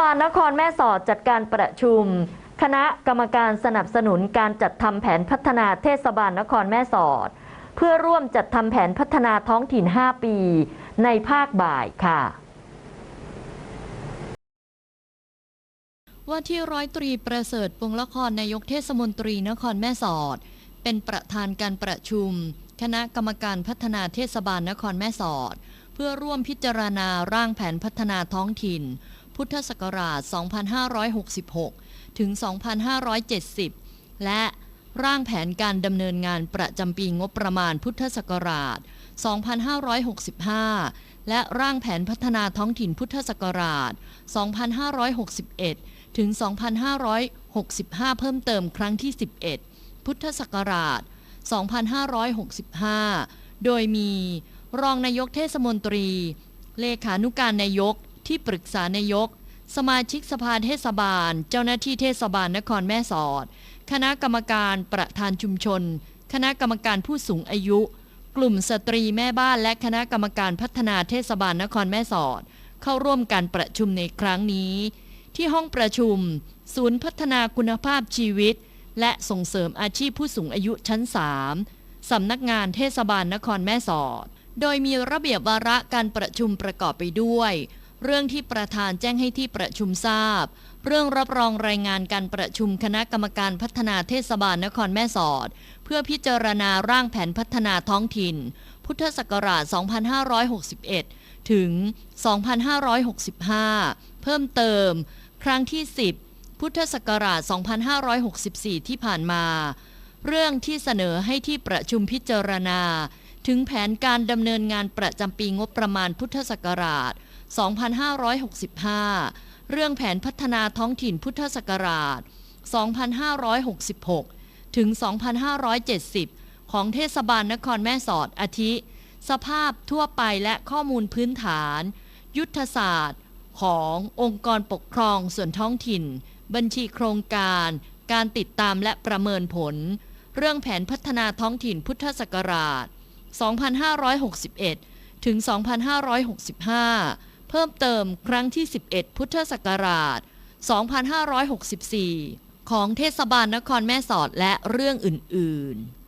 บาลนครแม่สอดจัดการประชุม คณะกรรมการสนับสนุนการจัดทำแผนพัฒนาเทศบาลนครแม่สอด เพื่อร่วมจัดทำแผนพัฒนาท้องถิ่น 5 ปี ในภาคบ่ายค่ะว่าที่ร้อยตรีประเสริฐปวงละครนายกเทศมนตรีนครแม่สอด เป็นประธานการประชุม คณะกรรมการพัฒนาเทศบาลนครแม่สอด เพื่อร่วมพิจารณาร่างแผนพัฒนาท้องถิ่น พุทธศักราช 2566 ถึง 2570 และร่างแผนการดำเนินงานประจำปีงบประมาณพุทธศักราช 2565 และร่างแผนพัฒนาท้องถิ่นพุทธศักราช 2561 ถึง 2565 เพิ่มเติมครั้งที่ 11 พุทธศักราช 2565 โดยมีรองนายกเทศมนตรี เลขานุการนายก ที่ปรึกษานายก สมาชิกสภาเทศบาล เจ้าหน้าที่เทศบาลนครแม่สอด คณะกรรมการประธานชุมชน คณะกรรมการผู้สูงอายุ กลุ่มสตรีแม่บ้านและคณะกรรมการพัฒนาเทศบาลนครแม่สอด เข้าร่วมการประชุมในครั้งนี้ ที่ห้องประชุม ศูนย์พัฒนาคุณภาพชีวิต และส่งเสริมอาชีพผู้สูงอายุชั้น 3 สำนักงานเทศบาลนครแม่สอด โดยมีระเบียบวาระการประชุมประกอบไปด้วย เรื่องที่ประธานแจ้งให้ที่ประชุมทราบ เรื่องรับรองรายงานการประชุมคณะกรรมการพัฒนาเทศบาลนครแม่สอด เพื่อพิจารณาร่างแผนพัฒนาท้องถิ่น พุทธศักราช 2561 ถึง 2565 เพิ่มเติม ครั้งที่ 10 พุทธศักราช 2564 ที่ผ่านมา เรื่องที่เสนอให้ที่ประชุมพิจารณา ถึงแผนการดำเนินงานประจำปีงบประมาณพุทธศักราช 2565 เรื่องแผนพัฒนาท้องถิ่นพุทธศักราช 2566 ถึง 2570 ของเทศบาลนครแม่สอดอาทิ สภาพทั่วไปและข้อมูลพื้นฐาน ยุทธศาสตร์ ขององค์กรปกครองส่วนท้องถิ่น บัญชีโครงการ การติดตามและประเมินผล เรื่องแผนพัฒนาท้องถิ่นพุทธศักราช 2561 ถึง 2565 เพิ่มเติมครั้งที่ 11 พุทธศักราช 2564 ของเทศบาลนครแม่สอดและเรื่องอื่น ๆ